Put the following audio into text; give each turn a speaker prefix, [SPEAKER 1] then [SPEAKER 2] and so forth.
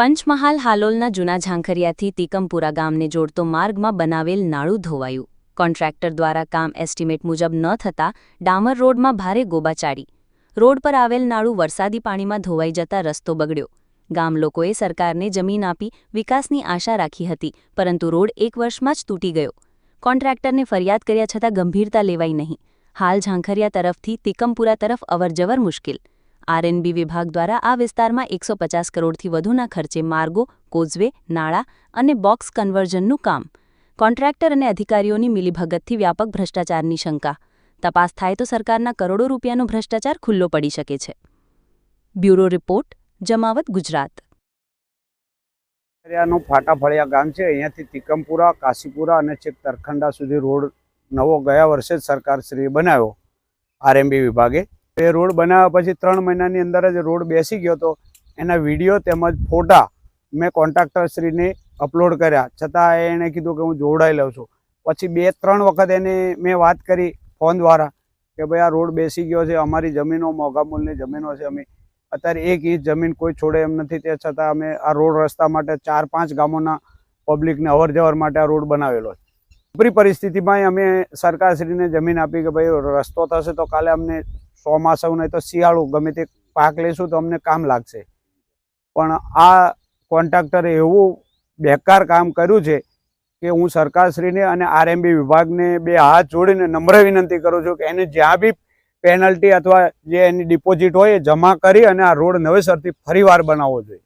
[SPEAKER 1] પંચમહાલ હાલોલના જૂના ઝાંખરિયાથી તીકમપુરા ગામને જોડતો માર્ગમાં બનાવેલ નાળું ધોવાયું. કોન્ટ્રાક્ટર દ્વારા કામ એસ્ટિમેટ મુજબ ન થતાં ડામર રોડમાં ભારે ગોબાચાડી રોડ પર આવેલ નાળું વરસાદી પાણીમાં ધોવાઈ જતા રસ્તો બગડ્યો. ગામ લોકોએ સરકારને જમીન આપી વિકાસની આશા રાખી હતી, પરંતુ રોડ એક વર્ષમાં જ તૂટી ગયો. કોન્ટ્રાક્ટરને ફરિયાદ કર્યા છતાં ગંભીરતા લેવાઈ નહીં. હાલ ઝાંખરિયા તરફથી તિકમપુરા તરફ અવરજવર મુશ્કેલ આરએનબી વિભાગ દ્વારા આ વિસ્તારમાં એકસો પચાસ કરોડથી વધુના ખર્ચે માર્ગો, કોઝવે, નાળા અને બોક્સ કન્વર્ઝનનું કામ. કોન્ટ્રાક્ટર અને અધિકારીઓની મિલીભગતથી વ્યાપક ભ્રષ્ટાચારની શંકા. તપાસ થાય તો સરકારના કરોડો રૂપિયાનો ભ્રષ્ટાચાર ખુલ્લો પડી શકે છે. Bureau report, Jamawat Gujarat.
[SPEAKER 2] નું ફાટાફળિયા ગામ છે. અહીંયાથી તિકમપુરા, કાશીપુરા અને છેક તરખંડા સુધી રોડ નવો ગયા વર્ષે જ સરકારશ્રીએ બનાવ્યો આરએમબી વિભાગે. એ રોડ બનાવ્યા પછી ત્રણ મહિનાની અંદર જ રોડ બેસી ગયો હતો. એના વીડિયો તેમજ ફોટા મેં કોન્ટ્રાક્ટરશ્રીને અપલોડ કર્યા. છતાં એણે કીધું કે હું જોડાઈ લઉં છું. પછી બે, ત્રણ વખત એને મેં વાત કરી ફોન દ્વારા કે ભાઈ, આ રોડ બેસી ગયો છે, અમારી જમીનો મોઘા મૂલની જમીનો છે અમે. અત્યારે એક ઇંચ જમીન કોઈ છોડે એમ નથી, તે છતાં અમે આ રોડ રસ્તા માટે ચાર, પાંચ ગામોના પબ્લિકને અવર જવર માટે આ રોડ બનાવેલો છે. ઉપરી પરિસ્થિતિમાં અમે સરકારશ્રીને જમીન આપી કે ભાઈ, રસ્તો થશે તો કાલે અમને ચોમાસું નહીં તો શિયાળું, ગમે તે પાક લઈશું તો અમને કામ લાગશે. પણ આ કોન્ટ્રાક્ટરે એવું બેકાર કામ કર્યું છે કે હું સરકારશ્રીને અને આરએમબી વિભાગને બે હાથ જોડીને નમ્ર વિનંતી કરું છું કે એને જ્યાં બી પેનલ્ટી અથવા જે એની ડિપોઝિટ હોય એ જમા કરી અને આ રોડ નવેસરથી ફરીવાર બનાવવો જોઈએ.